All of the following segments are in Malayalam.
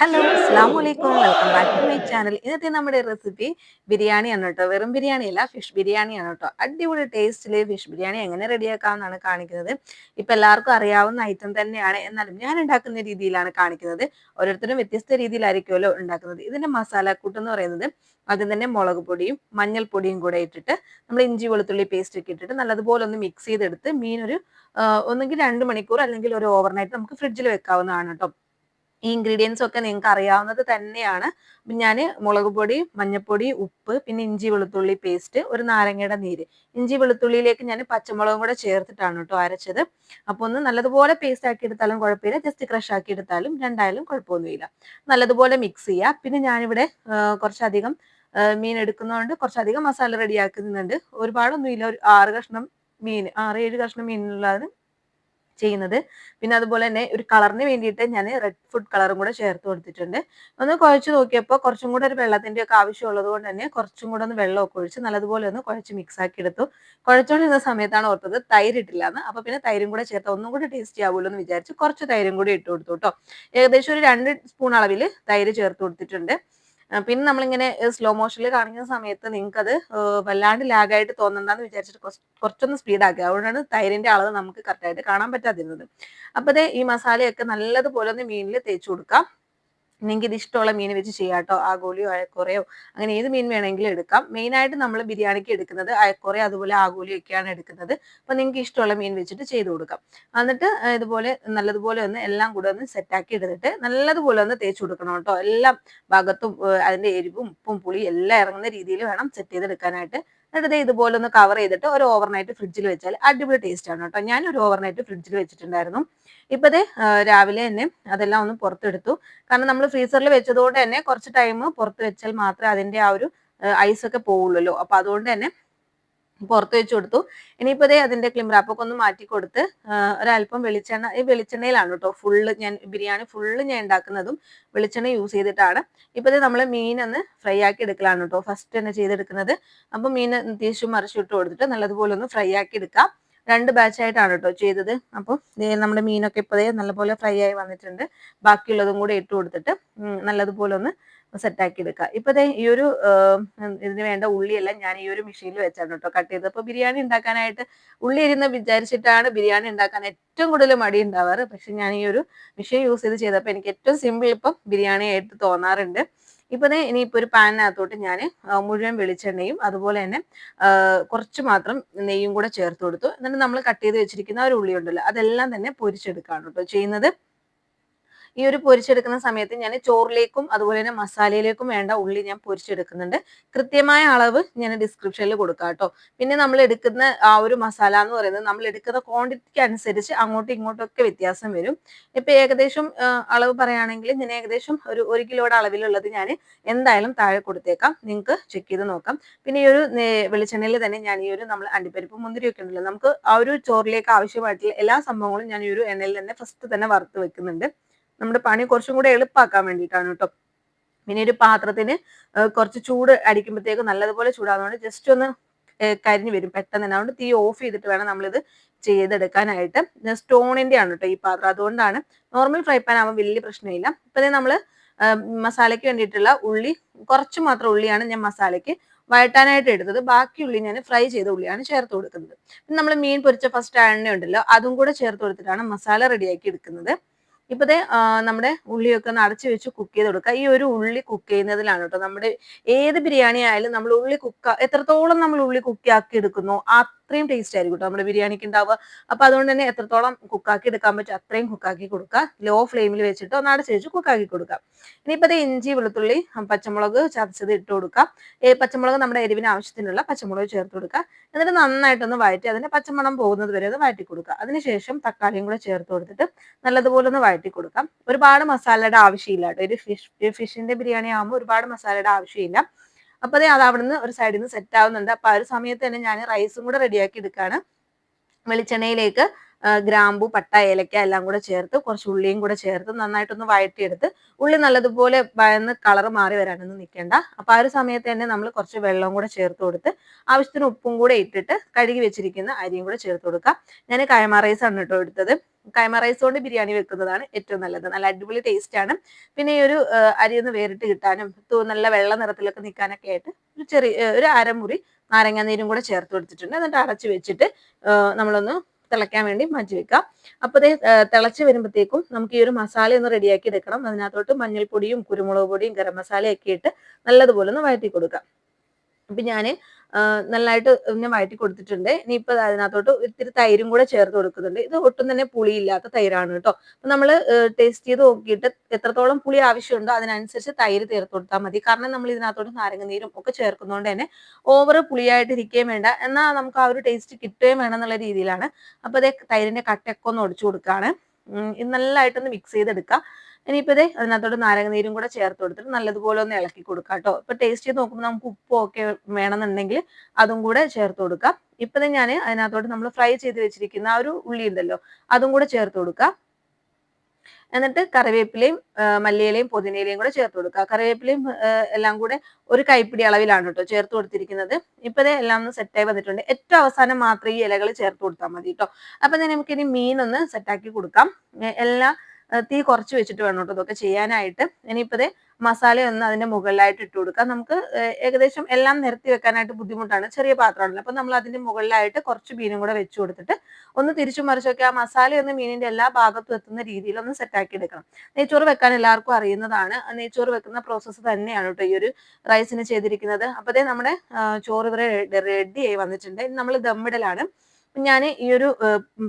ഹലോ അസ്സാം വലൈക്കും welcome back to my channel ഇന്നത്തെ നമ്മുടെ റെസിപ്പി ബിരിയാണിയാണ് കേട്ടോ. വെറും ബിരിയാണി അല്ല ഫിഷ് ബിരിയാണിയാണ് കേട്ടോ. അടിപൊളി ടേസ്റ്റിൽ ഫിഷ് ബിരിയാണി എങ്ങനെ റെഡിയാക്കാമെന്നാണ് കാണിക്കുന്നത്. ഇപ്പം എല്ലാവർക്കും അറിയാവുന്ന ഐറ്റം തന്നെയാണ്. എന്നാലും ഞാൻ ഉണ്ടാക്കുന്ന രീതിയിലാണ് കാണിക്കുന്നത്. ഓരോരുത്തരും വ്യത്യസ്ത രീതിയിലായിരിക്കുമല്ലോ ഉണ്ടാക്കുന്നത്. ഇതിന്റെ മസാലക്കൂട്ട് എന്ന് പറയുന്നത് ആദ്യം തന്നെ മുളക് പൊടിയും മഞ്ഞൾപ്പൊടിയും കൂടെ ഇട്ടിട്ട് നമ്മൾ ഇഞ്ചി വെളുത്തുള്ളി പേസ്റ്റ് ഒക്കെ ഇട്ടിട്ട് നല്ലതുപോലെ ഒന്ന് മിക്സ് ചെയ്തെടുത്ത് മീൻ ഒരു ഒന്നുകിൽ രണ്ട് മണിക്കൂർ അല്ലെങ്കിൽ ഒരു ഓവർനൈറ്റ് നമുക്ക് ഫ്രിഡ്ജിൽ വെക്കാവുന്നതാണ് കേട്ടോ. ഈ ഇൻഗ്രീഡിയൻസ് ഒക്കെ നിങ്ങൾക്ക് അറിയാവുന്നത് തന്നെയാണ്. ഞാൻ മുളക് പൊടി മഞ്ഞൾപ്പൊടി ഉപ്പ് പിന്നെ ഇഞ്ചി വെളുത്തുള്ളി പേസ്റ്റ് ഒരു നാരങ്ങയുടെ നീര്. ഇഞ്ചി വെളുത്തുള്ളിയിലേക്ക് ഞാൻ പച്ചമുളകും കൂടെ ചേർത്തിട്ടാണ് കേട്ടോ അരച്ചത്. അപ്പോൾ ഒന്ന് നല്ലതുപോലെ പേസ്റ്റ് ആക്കി എടുത്താലും കുഴപ്പമില്ല. ജസ്റ്റ് ക്രഷ് ആക്കി എടുത്താലും രണ്ടായാലും കുഴപ്പമൊന്നുമില്ല. നല്ലതുപോലെ മിക്സ് ചെയ്യുക പിന്നെ ഞാനിവിടെ കുറച്ചധികം മീൻ എടുക്കുന്നതുകൊണ്ട് കുറച്ചധികം മസാല റെഡിയാക്കുന്നുണ്ട് ഒരുപാടൊന്നുമില്ല. ഒരു ആറ് കഷ്ണം മീൻ ആറ് ഏഴ് കഷ്ണം മീനുള്ളത് ചെയ്യുന്നത്. പിന്നെ അതുപോലെ തന്നെ ഒരു കളറിന് വേണ്ടിയിട്ട് ഞാൻ റെഡ് ഫുഡ് കളറും കൂടെ ചേർത്ത് കൊടുത്തിട്ടുണ്ട്. ഒന്ന് കുഴച്ച് നോക്കിയപ്പോൾ കുറച്ചും കൂടെ ഒരു വെള്ളത്തിന്റെ ഒക്കെ ആവശ്യമുള്ളത് കൊണ്ട് തന്നെ കുറച്ചും കൂടെ ഒന്ന് വെള്ളമൊക്കെ ഒഴിച്ച് നല്ലതുപോലെ ഒന്ന് കുഴച്ച് മിക്സ് ആക്കി എടുത്തു. കുഴച്ചുകൊണ്ടിരുന്ന സമയത്താണ് ഓർത്തത് തൈര് ഇട്ടില്ല എന്ന്. അപ്പോൾ പിന്നെ തൈരും കൂടെ ചേർത്ത് ഒന്നും കൂടെ ടേസ്റ്റി ആവുമല്ലോ എന്ന് വിചാരിച്ച് കുറച്ച് തൈരും കൂടി ഇട്ട് കൊടുത്തു കേട്ടോ ഏകദേശം ഒരു രണ്ട് സ്പൂൺ അളവിൽ തൈര് ചേർത്ത് കൊടുത്തിട്ടുണ്ട്. പിന്നെ നമ്മളിങ്ങനെ സ്ലോ മോഷനിൽ കാണിക്കുന്ന സമയത്ത് നിങ്ങൾക്ക് അത് വല്ലാണ്ട് ലാഗായിട്ട് തോന്നണ്ടെന്ന് വിചാരിച്ചിട്ട് കുറച്ചൊന്ന് സ്പീഡാക്കുക അതുകൊണ്ടാണ് തൈരിന്റെ അളവ് നമുക്ക് കറക്റ്റായിട്ട് കാണാൻ പറ്റാതിരുന്നത്. അപ്പോൾ ഈ മസാലയൊക്കെ നല്ലതുപോലെ ഒന്ന് മീനിൽ തേച്ച് കൊടുക്കാം. നിങ്ങൾക്ക് ഇത് ഇഷ്ടമുള്ള മീൻ വെച്ച് ചെയ്യാം കേട്ടോ ആഗോലിയോ അയക്കുറയോ അങ്ങനെ ഏത് മീൻ വേണമെങ്കിലും എടുക്കാം. മെയിനായിട്ട് നമ്മൾ ബിരിയാണിക്ക് എടുക്കുന്നത് അയക്കുറയോ അതുപോലെ ആഗോലിയോ ഒക്കെയാണ് എടുക്കുന്നത്. അപ്പോൾ നിങ്ങൾക്ക് ഇഷ്ടമുള്ള മീൻ വെച്ചിട്ട് ചെയ്ത് കൊടുക്കാം. എന്നിട്ട് ഇതുപോലെ നല്ലതുപോലെ ഒന്ന് എല്ലാം കൂടെ ഒന്ന് സെറ്റാക്കി എടുത്തിട്ട് നല്ലതുപോലെ ഒന്ന് തേച്ച് കൊടുക്കണം കേട്ടോ. എല്ലാം ഭാഗത്തും അതിന്റെ എരിവും ഉപ്പും പുളിയും എല്ലാം ഇറങ്ങുന്ന രീതിയിൽ വേണം സെറ്റ് ചെയ്തെടുക്കാനായിട്ട്. എന്നിട്ട് ഇതുപോലെ ഒന്ന് കവർ ചെയ്തിട്ട് ഒരു ഓവർനൈറ്റ് ഫ്രിഡ്ജിൽ വെച്ചാൽ അടിപൊളി ടേസ്റ്റ് ആണ് കേട്ടോ. ഞാൻ ഒരു ഓവർനൈറ്റ് ഫ്രിഡ്ജിൽ വെച്ചിട്ടുണ്ടായിരുന്നു. ഇപ്പതേ രാവിലെ തന്നെ അതെല്ലാം ഒന്ന് പുറത്തെടുത്തു. കാരണം നമ്മൾ ഫ്രീസറിൽ വെച്ചതുകൊണ്ട് തന്നെ കുറച്ച് ടൈം പുറത്ത് വെച്ചാൽ മാത്രമേ അതിന്റെ ആ ഒരു ഐസൊക്കെ പോവുള്ളൂ അപ്പൊ അതുകൊണ്ട് തന്നെ പുറത്ത് വെച്ച് കൊടുത്തു. ഇനിയിപ്പോ ദേ അതിന്റെ ക്ലിംറാപ്പൊക്കെ ഒന്ന് മാറ്റി കൊടുത്ത് ഒരല്പം വെളിച്ചെണ്ണ ഈ വെളിച്ചെണ്ണയിലാണ് കേട്ടോ ഫുള്ള് ഞാൻ ബിരിയാണി ഫുള്ള് ഞാൻ ഉണ്ടാക്കുന്നതും വെളിച്ചെണ്ണ യൂസ് ചെയ്തിട്ടാണ്. ഇപ്പൊ നമ്മൾ മീൻ ഒന്ന് ഫ്രൈ ആക്കി എടുക്കലാണ് കേട്ടോ. ഫസ്റ്റ് തന്നെ ചെയ്തെടുക്കുന്നത്. അപ്പൊ മീൻ തിരിച്ചു മറിച്ചിട്ട് കൊടുത്തിട്ട് നല്ലതുപോലെ ഒന്ന് ഫ്രൈ ആക്കി എടുക്കാം. രണ്ട് ബാച്ച് ആയിട്ടാണ് കേട്ടോ ചെയ്തത്. അപ്പോൾ നമ്മുടെ മീനൊക്കെ ഇപ്പോഴേ നല്ലപോലെ ഫ്രൈ ആയി വന്നിട്ടുണ്ട്. ബാക്കിയുള്ളതും കൂടെ ഇട്ട് കൊടുത്തിട്ട് നല്ലതുപോലെ ഒന്ന് സെറ്റാക്കി എടുക്കുക ഇപ്പൊ ഈ ഒരു ഇതിന് വേണ്ട ഉള്ളിയെല്ലാം ഞാൻ ഈ ഒരു മെഷീനിൽ വെച്ചാണ് കേട്ടോ കട്ട് ചെയ്തത്. അപ്പോൾ ബിരിയാണി ഉണ്ടാക്കാനായിട്ട് ഉള്ളി ഇരുന്ന് വിചാരിച്ചിട്ടാണ് ബിരിയാണി ഉണ്ടാക്കാൻ ഏറ്റവും കൂടുതൽ മടി ഉണ്ടാവാറ്. പക്ഷെ ഞാൻ ഈ ഒരു മെഷീൻ യൂസ് ചെയ്ത് ചെയ്തപ്പോൾ എനിക്ക് ഏറ്റവും സിമ്പിൾ ഇപ്പം ബിരിയാണി ആയിട്ട് തോന്നാറുണ്ട്. ഇപ്പൊ ഇനിയിപ്പോൾ ഒരു പാനിനകത്തോട്ട് ഞാൻ മുഴുവൻ വെളിച്ചെണ്ണയും അതുപോലെ തന്നെ കുറച്ച് മാത്രം നെയ്യും കൂടെ ചേർത്ത് കൊടുത്തു. എന്നിട്ട് നമ്മൾ കട്ട് ചെയ്ത് വെച്ചിരിക്കുന്ന ഒരു ഉള്ളി ഉണ്ടല്ലോ അതെല്ലാം തന്നെ പൊരിച്ചെടുക്കാണ് കേട്ടോ ചെയ്യുന്നത്. ഈ ഒരു പൊരിച്ചെടുക്കുന്ന സമയത്ത് ഞാൻ ചോറിലേക്കും അതുപോലെ തന്നെ മസാലയിലേക്കും വേണ്ട ഉള്ളി ഞാൻ പൊരിച്ചെടുക്കുന്നുണ്ട്. കൃത്യമായ അളവ് ഞാൻ ഡിസ്ക്രിപ്ഷനിൽ കൊടുക്കാം കേട്ടോ. പിന്നെ നമ്മൾ എടുക്കുന്ന ആ ഒരു മസാല എന്ന് പറയുന്നത് നമ്മൾ എടുക്കുന്ന ക്വാണ്ടിറ്റിക്ക് അനുസരിച്ച് അങ്ങോട്ടും ഇങ്ങോട്ടും ഒക്കെ വ്യത്യാസം വരും. ഇപ്പൊ ഏകദേശം അളവ് പറയുകയാണെങ്കിൽ ഞാൻ ഏകദേശം ഒരു ഒരു കിലോയുടെ അളവിലുള്ളത് ഞാൻ എന്തായാലും താഴെ കൊടുത്തേക്കാം. നിങ്ങൾക്ക് ചെക്ക് ചെയ്ത് നോക്കാം. പിന്നെ ഈ ഒരു വെളിച്ചെണ്ണയിൽ തന്നെ ഞാൻ ഈ ഒരു നമ്മൾ അണ്ടിപ്പരിപ്പ് മുന്തിരിയൊക്കെ ഉണ്ടല്ലോ നമുക്ക് ആ ഒരു ചോറിലേക്ക് ആവശ്യമായിട്ടുള്ള എല്ലാ സംഭവങ്ങളും ഞാൻ ഈ ഒരു എണ്ണയിൽ തന്നെ ഫസ്റ്റ് തന്നെ വറുത്ത് വെക്കുന്നുണ്ട്. നമ്മുടെ പണി കുറച്ചും കൂടെ എളുപ്പാക്കാൻ വേണ്ടിയിട്ടാണ് കേട്ടോ. പിന്നെ ഒരു പാത്രത്തിന് കുറച്ച് ചൂട് അടിക്കുമ്പോഴത്തേക്ക് നല്ലതുപോലെ ചൂടാകുന്നതുകൊണ്ട് ജസ്റ്റ് ഒന്ന് കരിഞ്ഞു വരും. പെട്ടെന്ന് തന്നെ. അതുകൊണ്ട് തീ ഓഫ് ചെയ്തിട്ട് വേണം നമ്മളിത് ചെയ്തെടുക്കാനായിട്ട്. സ്റ്റോണിന്റെ ആണ് കേട്ടോ ഈ പാത്രം. അതുകൊണ്ടാണ് നോർമൽ ഫ്രൈ പാൻ ആകുമ്പോൾ വലിയ പ്രശ്നമില്ല. ഇപ്പം നമ്മൾ മസാലയ്ക്ക് വേണ്ടിയിട്ടുള്ള ഉള്ളി കുറച്ച് മാത്രം ഉള്ളിയാണ് ഞാൻ മസാലയ്ക്ക് വഴട്ടാനായിട്ട് എടുത്തത്. ബാക്കി ഉള്ളി ഞാൻ ഫ്രൈ ചെയ്ത ഉള്ളിയാണ് ചേർത്ത് കൊടുക്കുന്നത്. നമ്മൾ മീൻ പൊരിച്ച ഫസ്റ്റ് എണ്ണ ഉണ്ടല്ലോ അതും കൂടെ ചേർത്ത് കൊടുത്തിട്ടാണ് മസാല റെഡിയാക്കി എടുക്കുന്നത്. ഇപ്പത്തെ നമ്മുടെ ഉള്ളിയൊക്കെ ഒന്ന് അടച്ചു വെച്ച് കുക്ക് ചെയ്ത് കൊടുക്കുക ഈ ഒരു ഉള്ളി കുക്ക് ചെയ്യുന്നതിലാണ് കേട്ടോ. നമ്മുടെ ഏത് ബിരിയാണി ആയാലും നമ്മൾ ഉള്ളി കുക്ക് എത്രത്തോളം നമ്മൾ ഉള്ളി കുക്കി ആക്കി എടുക്കുന്നു അത്രയും ടേസ്റ്റ് ആയിരിക്കും നമ്മുടെ ബിരിയാണിക്ക് ഉണ്ടാവുക അപ്പൊ അതുകൊണ്ട് തന്നെ എത്രത്തോളം കുക്കാക്കി എടുക്കാൻ പറ്റും അത്രയും കുക്കാക്കി കൊടുക്കുക. ലോ ഫ്ലെയിമിൽ വെച്ചിട്ട് ഒന്ന് അടച്ചു വെച്ച് കുക്കാക്കി കൊടുക്കുക. ഇനിയിപ്പോ ഇഞ്ചി വെളുത്തുള്ളി പച്ചമുളക് ചതച്ചത് ഇട്ട് കൊടുക്കാം കൊടുക്കുക പച്ചമുളക് നമ്മുടെ എരിവിന് ആവശ്യത്തിനുള്ള പച്ചമുളക് ചേർത്ത് കൊടുക്കുക. എന്നിട്ട് നന്നായിട്ടൊന്ന് വഴറ്റി അതിന്റെ പച്ചമണം പോകുന്നത് വരെ അത് വഴറ്റി കൊടുക്കുക. അതിനുശേഷം തക്കാളിയും കൂടെ ചേർത്ത് കൊടുത്തിട്ട് നല്ലതുപോലെ ഒന്ന് വഴറ്റി കൊടുക്കാം. ഒരുപാട് മസാലയുടെ ആവശ്യമില്ല കേട്ടോ ഒരു ഫിഷ് ഫിഷിന്റെ ബിരിയാണി ആകുമ്പോൾ ഒരുപാട് മസാലയുടെ ആവശ്യമില്ല. അപ്പൊ അത് അവിടുന്ന് ഒരു സൈഡിൽ നിന്ന് സെറ്റ് ആവുന്നുണ്ട്. അപ്പൊ ആ ഒരു സമയത്ത് തന്നെ ഞാൻ റൈസും കൂടെ റെഡിയാക്കി എടുക്കുകയാണ് വെളിച്ചെണ്ണയിലേക്ക് ഗ്രാമ്പു പട്ട ഏലക്ക എല്ലാം കൂടെ ചേർത്ത് കുറച്ച് ഉള്ളിയും കൂടെ ചേർത്ത് നന്നായിട്ടൊന്ന് വഴറ്റിയെടുത്ത് ഉള്ളി നല്ലതുപോലെ ഭയന്ന് കളർ മാറി വരാനൊന്നും നിൽക്കേണ്ട. അപ്പൊ ആ ഒരു സമയത്ത് തന്നെ നമ്മൾ കുറച്ച് വെള്ളവും കൂടെ ചേർത്ത് കൊടുത്ത് ആവശ്യത്തിന് ഉപ്പും കൂടെ ഇട്ടിട്ട് കഴുകി വെച്ചിരിക്കുന്ന അരിയും കൂടെ ചേർത്ത് കൊടുക്കുക ഞാൻ കൈമ റൈസ് ആണ് കേട്ടോ എടുത്തത്. കൈമ റൈസ് കൊണ്ട് ബിരിയാണി വെക്കുന്നതാണ് ഏറ്റവും നല്ലത്. നല്ല അടിപൊളി ടേസ്റ്റ് ആണ്. പിന്നെ ഈ ഒരു അരിയൊന്ന് വേറിട്ട് കിട്ടാനും നല്ല വെള്ള നിറത്തിലൊക്കെ നിൽക്കാനൊക്കെ ആയിട്ട് ഒരു ചെറിയ ഒരു അരമുറി നാരങ്ങാനീരും കൂടെ ചേർത്ത് കൊടുത്തിട്ടുണ്ട്. എന്നിട്ട് അടച്ചു വെച്ചിട്ട് നമ്മളൊന്ന് തിളയ്ക്കാൻ വേണ്ടി മാറ്റി വെക്കാം അപ്പോൾ അതേ തിളച്ച് വരുമ്പോഴത്തേക്കും നമുക്ക് ഈ ഒരു മസാല ഒന്ന് റെഡിയാക്കി എടുക്കണം. അതിനകത്തോട്ട് മഞ്ഞൾപ്പൊടിയും കുരുമുളക് പൊടിയും ഗരം മസാലയൊക്കെ ഇട്ട് നല്ലതുപോലെ ഒന്ന് വഴറ്റി കൊടുക്കാം അപ്പൊ ഞാൻ നല്ലതായിട്ട് ഞാൻ വഴറ്റി കൊടുത്തിട്ടുണ്ട്. ഇനി ഇപ്പൊ അതിനകത്തോട്ട് ഇത്തിരി തൈരും കൂടെ ചേർത്ത് കൊടുക്കുന്നുണ്ട്. ഇത് ഒട്ടും തന്നെ പുളിയില്ലാത്ത തൈരാണ് കേട്ടോ. അപ്പൊ നമ്മൾ ടേസ്റ്റ് ചെയ്ത് നോക്കിയിട്ട് എത്രത്തോളം പുളി ആവശ്യമുണ്ടോ അതിനനുസരിച്ച് തൈര് ചേർത്ത് കൊടുത്താൽ മതി. കാരണം നമ്മൾ ഇതിനകത്തോട്ട് നാരങ്ങനീരും ഒക്കെ ചേർക്കുന്നതുകൊണ്ട് തന്നെ ഓവർ പുളിയായിട്ട് ഇരിക്കുകയും വേണ്ട. എന്നാൽ നമുക്ക് ആ ഒരു ടേസ്റ്റ് കിട്ടുകയും വേണം എന്നുള്ള രീതിയിലാണ്. അപ്പൊ അതേ തൈരിന്റെ കട്ടയൊക്കെ ഒന്ന് ഒടിച്ചു കൊടുക്കുകയാണ് നല്ലതായിട്ടൊന്ന് മിക്സ് ചെയ്തെടുക്കുക ഇനിയിപ്പോൾ ഇതേ അതിനകത്തോട്ട് നാരങ്ങ നീരും കൂടെ ചേർത്ത് കൊടുത്തിട്ട് നല്ലതുപോലെ ഒന്ന് ഇളക്കി കൊടുക്കുക കേട്ടോ. ഇപ്പൊ ടേസ്റ്റ് ചെയ്ത് നോക്കുമ്പോൾ നമുക്ക് ഉപ്പും ഒക്കെ വേണമെന്നുണ്ടെങ്കിൽ അതും കൂടെ ചേർത്ത് കൊടുക്കാം. ഇപ്പൊ ഞാൻ അതിനകത്തോട്ട് നമ്മൾ ഫ്രൈ ചെയ്ത് വെച്ചിരിക്കുന്ന ആ ഒരു ഉള്ളി ഉണ്ടല്ലോ അതും കൂടെ ചേർത്ത് കൊടുക്കുക എന്നിട്ട് കറിവേപ്പിലയും മല്ലിയിലയും പുതിനയിലയും കൂടെ ചേർത്ത് കൊടുക്കുക കറിവേപ്പിലയും എല്ലാം കൂടെ ഒരു കൈപ്പിടി അളവിലാണ് കേട്ടോ ചേർത്ത് കൊടുത്തിരിക്കുന്നത്. ഇപ്പൊ എല്ലാം ഒന്ന് സെറ്റായി വന്നിട്ടുണ്ട്. ഏറ്റവും അവസാനം മാത്രം ഈ ഇലകൾ ചേർത്ത് കൊടുത്താൽ മതി കേട്ടോ. അപ്പൊ then നമുക്ക് ഇനി മീൻ ഒന്ന് സെറ്റാക്കി കൊടുക്കാം എല്ലാ തീ കുറച്ച് വെച്ചിട്ട് വേണം കേട്ടോ ഇതൊക്കെ ചെയ്യാനായിട്ട്. ഇനിയിപ്പോ ദേ മസാല ഒന്ന് അതിന്റെ മുകളിലായിട്ട് ഇട്ട് കൊടുക്കാം. നമുക്ക് ഏകദേശം എല്ലാം നിരത്തി വെക്കാനായിട്ട് ബുദ്ധിമുട്ടാണ്. ചെറിയ പാത്രമാണല്ലോ അപ്പൊ നമ്മൾ അതിന്റെ മുകളിലായിട്ട് കുറച്ച് മീനും കൂടെ വെച്ചു കൊടുത്തിട്ട് ഒന്ന് തിരിച്ചു മറിച്ചൊക്കെ ആ മസാല ഒന്ന് മീനിന്റെ എല്ലാ ഭാഗത്തും എത്തുന്ന രീതിയിൽ ഒന്ന് സെറ്റാക്കി എടുക്കണം. നെയ്ച്ചോറ് വെക്കാൻ എല്ലാവർക്കും അറിയുന്നതാണ്. നെയ്ച്ചോറ് വെക്കുന്ന പ്രോസസ്സ് തന്നെയാണ് കേട്ടോ ഈ ഒരു റൈസിന് ചെയ്തിരിക്കുന്നത്. അപ്പതേ നമ്മുടെ ചോറ് ഇവിടെ റെഡി ആയി വന്നിട്ടുണ്ട്. നമ്മൾ ദമ്മിടലാണ് ഞാൻ ഈ ഒരു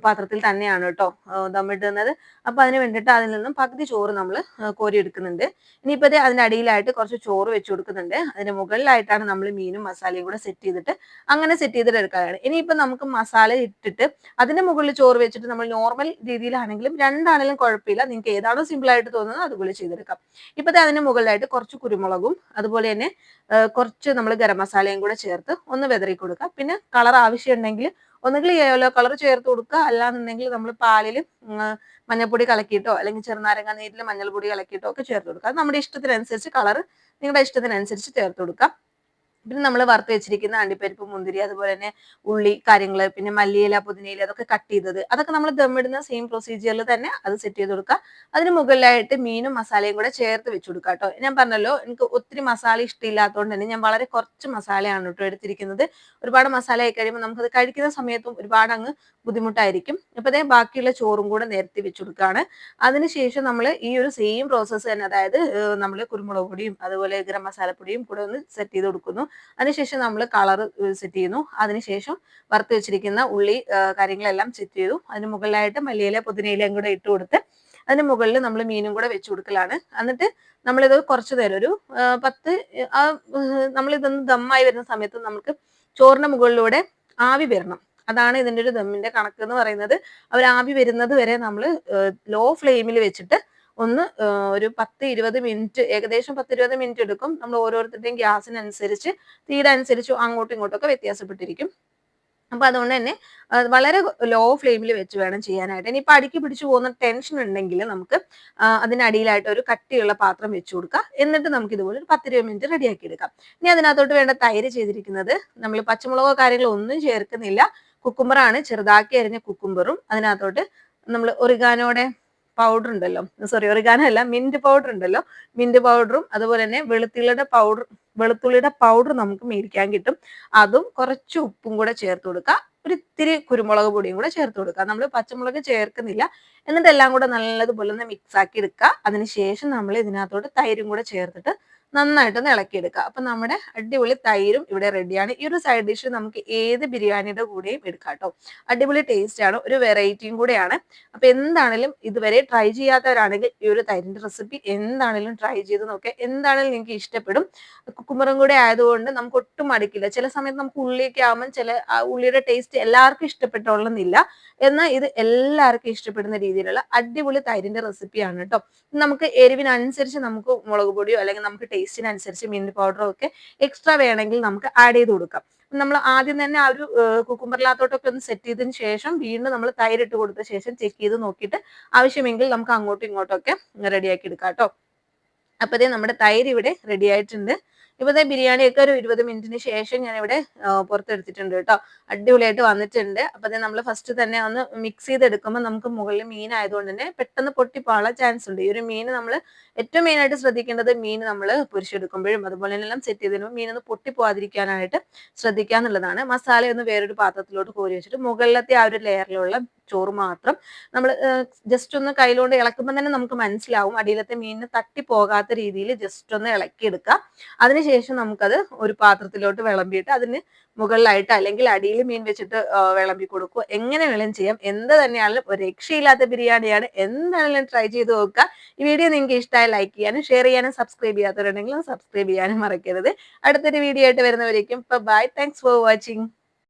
പാത്രത്തിൽ തന്നെയാണ് കേട്ടോ ദമ്മിടുന്നത്. അപ്പൊ അതിന് വേണ്ടിട്ട് അതിൽ നിന്നും പകുതി ചോറ് നമ്മൾ കോരി എടുക്കുന്നുണ്ട് ഇനിയിപ്പോ ദേ അതിന്റെ അടിയിലായിട്ട് കുറച്ച് ചോറ് വെച്ച് കൊടുക്കുന്നുണ്ട്. അതിന്റെ മുകളിലായിട്ടാണ് നമ്മൾ മീനും മസാലയും കൂടെ സെറ്റ് ചെയ്തിട്ട് അങ്ങനെ സെറ്റ് ചെയ്തിട്ട് എടുക്കാനാണ്. ഇനിയിപ്പോ നമുക്ക് മസാല ഇട്ടിട്ട് അതിന്റെ മുകളിൽ ചോറ് വെച്ചിട്ട് നമ്മൾ നോർമൽ രീതിയിലാണെങ്കിലും രണ്ടാണെങ്കിലും കുഴപ്പമില്ല. നിങ്ങൾക്ക് ഏതാണോ സിമ്പിൾ ആയിട്ട് തോന്നുന്നത് അതുപോലെ ചെയ്തെടുക്കാം. ഇപ്പത്തെ അതിന്റെ മുകളിലായിട്ട് കുറച്ച് കുരുമുളകും അതുപോലെ തന്നെ കുറച്ച് നമ്മൾ ഗരം മസാലയും കൂടെ ചേർത്ത് ഒന്ന് വെതറി കൊടുക്കുക പിന്നെ കളർ ആവശ്യമുണ്ടെങ്കിൽ ഒന്നുകിൽ യെല്ലോ കളർ ചേർത്ത് കൊടുക്കുക. അല്ലാന്നുണ്ടെങ്കിൽ നമ്മൾ പാലിൽ മഞ്ഞൾപ്പൊടി കലക്കിയിട്ടോ അല്ലെങ്കിൽ ചെറുനാരങ്ങ നീരിൽ മഞ്ഞൾപ്പൊടി കലക്കിയിട്ടോ ഒക്കെ ചേർത്ത് കൊടുക്കുക. അത് നമ്മുടെ ഇഷ്ടത്തിനനുസരിച്ച് കളർ നിങ്ങളുടെ ഇഷ്ടത്തിനനുസരിച്ച് ചേർത്ത് കൊടുക്കുക പിന്നെ നമ്മൾ വറുത്ത് വെച്ചിരിക്കുന്ന അണ്ടിപ്പരിപ്പ് മുന്തിരി അതുപോലെ തന്നെ ഉള്ളി കാര്യങ്ങൾ പിന്നെ മല്ലിയില പുതിനയില അതൊക്കെ കട്ട് ചെയ്തത്. അതൊക്കെ നമ്മൾ ദമ്മിടുന്ന സെയിം പ്രൊസീജിയറിൽ തന്നെ അത് സെറ്റ് ചെയ്ത് കൊടുക്കുക. അതിന് മുകളിലായിട്ട് മീനും മസാലയും കൂടെ ചേർത്ത് വെച്ചു കൊടുക്കുക കേട്ടോ. ഞാൻ പറഞ്ഞല്ലോ എനിക്ക് ഒത്തിരി മസാല ഇഷ്ടമില്ലാത്തതുകൊണ്ട് തന്നെ ഞാൻ വളരെ കുറച്ച് മസാലയാണ് കേട്ടോ എടുത്തിരിക്കുന്നത്. ഒരുപാട് മസാല ആയി കഴിയുമ്പോൾ നമുക്കത് കഴിക്കുന്ന സമയത്തും ഒരുപാട് അങ്ങ് ബുദ്ധിമുട്ടായിരിക്കും. അപ്പൊ അതേ ബാക്കിയുള്ള ചോറും കൂടെ നേരത്തെ വെച്ച് കൊടുക്കുകയാണ്. അതിനുശേഷം നമ്മൾ ഈ ഒരു സെയിം പ്രോസസ്സ് തന്നെ അതായത് നമ്മൾ കുരുമുളക് പൊടിയും അതുപോലെ ഗരം മസാലപ്പൊടിയും കൂടെ ഒന്ന് സെറ്റ് ചെയ്ത് കൊടുക്കുന്നു. അതിനുശേഷം നമ്മൾ കളർ സെറ്റ് ചെയ്യുന്നു. അതിനുശേഷം വറുത്ത് വെച്ചിരിക്കുന്ന ഉള്ളി കാര്യങ്ങളെല്ലാം സെറ്റ് ചെയ്തു. അതിന് മുകളിലായിട്ട് മല്ലിയില പുതിനയിലയും കൂടെ ഇട്ട് കൊടുത്ത് അതിന് മുകളിൽ നമ്മൾ മീനും കൂടെ വെച്ചു കൊടുക്കലാണ്. എന്നിട്ട് നമ്മളിത് കുറച്ച് നേരം ഒരു പത്ത് ആ നമ്മളിതൊന്ന് ദമ്മായി വരുന്ന സമയത്ത് നമുക്ക് ചോറിന്റെ മുകളിലൂടെ ആവി വരണം. അതാണ് ഇതിന്റെ ഒരു ദമ്മിന്റെ കണക്ക് എന്ന് പറയുന്നത്. അവർ ആവി വരുന്നത് വരെ നമ്മൾ ലോ ഫ്ലെയിമിൽ വെച്ചിട്ട് ഒന്ന് ഒരു പത്ത് ഇരുപത് മിനിറ്റ് ഏകദേശം പത്ത് ഇരുപത് മിനിറ്റ് എടുക്കും. നമ്മൾ ഓരോരുത്തരുടെയും ഗ്യാസിനനുസരിച്ച് തീരെ അനുസരിച്ച് അങ്ങോട്ടും ഇങ്ങോട്ടും ഒക്കെ വ്യത്യാസപ്പെട്ടിരിക്കും. അപ്പൊ അതുകൊണ്ട് തന്നെ വളരെ ലോ ഫ്ലെയിമിൽ വെച്ച് വേണം ചെയ്യാനായിട്ട്. ഇനി ഇപ്പൊ അടുക്കി പിടിച്ചു പോകുന്ന ടെൻഷൻ ഉണ്ടെങ്കിൽ നമുക്ക് അതിനടിയിലായിട്ട് ഒരു കട്ടിയുള്ള പാത്രം വെച്ചു കൊടുക്കുക എന്നിട്ട് നമുക്ക് ഇതുപോലെ ഒരു പത്തിരുപത് മിനിറ്റ് റെഡിയാക്കി എടുക്കാം. ഇനി അതിനകത്തോട്ട് വേണ്ട തൈര് ചെയ്തിരിക്കുന്നത് നമ്മൾ പച്ചമുളകോ കാര്യങ്ങളോ ഒന്നും ചേർക്കുന്നില്ല. കുക്കുംബറാണ് ചെറുതാക്കി അരിഞ്ഞ കുക്കുംബറും. അതിനകത്തോട്ട് നമ്മൾ ഒറിഗാനോടെ പൗഡർ ഉണ്ടല്ലോ. സോറി ഒറിഗാനോ അല്ല മിന്റ് പൗഡർ ഉണ്ടല്ലോ മിന്റ് പൗഡറും അതുപോലെ തന്നെ വെളുത്തുള്ളിയുടെ പൗഡർ വെളുത്തുള്ളിയുടെ പൗഡർ നമുക്ക് മേടിക്കാൻ കിട്ടും. അതും കുറച്ച് ഉപ്പും കൂടെ ചേർത്ത് കൊടുക്കുക. ഒരു ഇത്തിരി കുരുമുളക് പൊടിയും കൂടെ ചേർത്ത് കൊടുക്കുക. നമ്മൾ പച്ചമുളക് ചേർക്കുന്നില്ല. എന്നിട്ട് എല്ലാം കൂടെ നല്ലതുപോലെ ഒന്ന് മിക്സ് ആക്കി എടുക്കുക. അതിനുശേഷം നമ്മൾ ഇതിനകത്തോട്ട് തൈരും കൂടെ ചേർത്തിട്ട് നന്നായിട്ടൊന്ന് ഇളക്കിയെടുക്കുക. അപ്പൊ നമ്മുടെ അടിപൊളി തൈരും ഇവിടെ റെഡിയാണ് ഈ ഒരു സൈഡ് ഡിഷ് നമുക്ക് ഏത് ബിരിയാണിയുടെ കൂടെയും എടുക്കാം കേട്ടോ അടിപൊളി ടേസ്റ്റ് ആണ്. ഒരു വെറൈറ്റിയും കൂടെയാണ്. അപ്പൊ എന്താണെങ്കിലും ഇതുവരെ ട്രൈ ചെയ്യാത്തവരാണെങ്കിൽ ഈ ഒരു തൈരിന്റെ റെസിപ്പി എന്താണെങ്കിലും ട്രൈ ചെയ്ത് നോക്കുക എന്താണെങ്കിലും നിങ്ങൾക്ക് ഇഷ്ടപ്പെടും. കുക്കുമറും കൂടെ ആയതുകൊണ്ട് നമുക്ക് ഒട്ടും മടിക്കില്ല. ചില സമയത്ത് നമുക്ക് ഉള്ളിയൊക്കെ ആകുമ്പോൾ ചില ഉള്ളിയുടെ ടേസ്റ്റ് എല്ലാവർക്കും ഇഷ്ടപ്പെട്ടോളുന്നില്ല. എന്നാൽ ഇത് എല്ലാവർക്കും ഇഷ്ടപ്പെടുന്ന രീതിയിലുള്ള അടിപൊളി തൈരിന്റെ റെസിപ്പിയാണ് കേട്ടോ നമുക്ക് എരിവിനനുസരിച്ച് നമുക്ക് മുളക് പൊടിയോ അല്ലെങ്കിൽ നമുക്ക് ടേസ്റ്റിനനുസരിച്ച് മിന്റ് പൗഡറോ ഒക്കെ എക്സ്ട്രാ വേണമെങ്കിൽ നമുക്ക് ആഡ് ചെയ്ത് കൊടുക്കാം. നമ്മൾ ആദ്യം തന്നെ ആ ഒരു കുക്കുമ്പറിലാത്തോട്ടൊക്കെ ഒന്ന് സെറ്റ് ചെയ്തതിന് ശേഷം വീണ്ടും നമ്മൾ തൈരിട്ട് കൊടുത്ത ശേഷം ചെക്ക് ചെയ്ത് നോക്കിയിട്ട് ആവശ്യമെങ്കിൽ നമുക്ക് അങ്ങോട്ടും ഇങ്ങോട്ടും ഒക്കെ റെഡിയാക്കി എടുക്കാം കേട്ടോ. അപ്പോഴത്തേ നമ്മുടെ തൈര് ഇവിടെ റെഡി ആയിട്ടുണ്ട്. ഇപ്പോഴത്തെ ബിരിയാണിയൊക്കെ ഒരു ഇരുപത് മിനിറ്റിന് ശേഷം ഞാൻ ഇവിടെ പുറത്തെടുത്തിട്ടുണ്ട് കേട്ടോ. അടിപൊളിയായിട്ട് വന്നിട്ടുണ്ട്. അപ്പൊ നമ്മൾ ഫസ്റ്റ് തന്നെ ഒന്ന് മിക്സ് ചെയ്തെടുക്കുമ്പോൾ നമുക്ക് മുകളിൽ മീൻ ആയതുകൊണ്ട് തന്നെ പെട്ടെന്ന് പൊട്ടിപ്പോകാനുള്ള ചാൻസ് ഉണ്ട്. ഈ ഒരു മീൻ നമ്മൾ ഏറ്റവും മെയിനായിട്ട് ശ്രദ്ധിക്കേണ്ടത് മീൻ നമ്മൾ പൊരിച്ചെടുക്കുമ്പോഴും അതുപോലെ തന്നെ എല്ലാം സെറ്റ് ചെയ്തതിനും മീൻ ഒന്ന് പൊട്ടിപ്പോവാതിരിക്കാനായിട്ട് ശ്രദ്ധിക്കുക എന്നുള്ളതാണ് മസാല ഒന്ന് വേറൊരു പാത്രത്തിലോട്ട് കോരി വെച്ചിട്ട് മുകളിലത്തെ ആ ഒരു ലെയറിലുള്ള ചോറ് മാത്രം. നമ്മൾ ജസ്റ്റ് ഒന്ന് കയ്യിലോണ്ട് ഇളക്കുമ്പോൾ തന്നെ നമുക്ക് മനസ്സിലാവും. അടിയിലത്തെ മീനിന് തട്ടി പോകാത്ത രീതിയിൽ ജസ്റ്റ് ഒന്ന് ഇളക്കിയെടുക്കുക അതിനുശേഷം നമുക്കത് ഒരു പാത്രത്തിലോട്ട് വിളമ്പിയിട്ട് അതിന് മുകളിലായിട്ട് അല്ലെങ്കിൽ അടിയിൽ മീൻ വെച്ചിട്ട് വിളമ്പി കൊടുക്കുക. എങ്ങനെ വേണം ചെയ്യാം. എന്ത് തന്നെയാണെങ്കിലും ഒരു രക്ഷയില്ലാത്ത ബിരിയാണിയാണ്. എന്താണെങ്കിലും ട്രൈ ചെയ്ത് നോക്കുക. ഈ വീഡിയോ നിങ്ങൾക്ക് ഇഷ്ടമായി ലൈക്ക് ചെയ്യാനും ഷെയർ ചെയ്യാനും സബ്സ്ക്രൈബ് ചെയ്യാത്തവരുണ്ടെങ്കിലും സബ്സ്ക്രൈബ് ചെയ്യാനും മറക്കരുത്. അടുത്തൊരു വീഡിയോ ആയിട്ട് വരുന്നവരേക്കും. Bye thanks for watching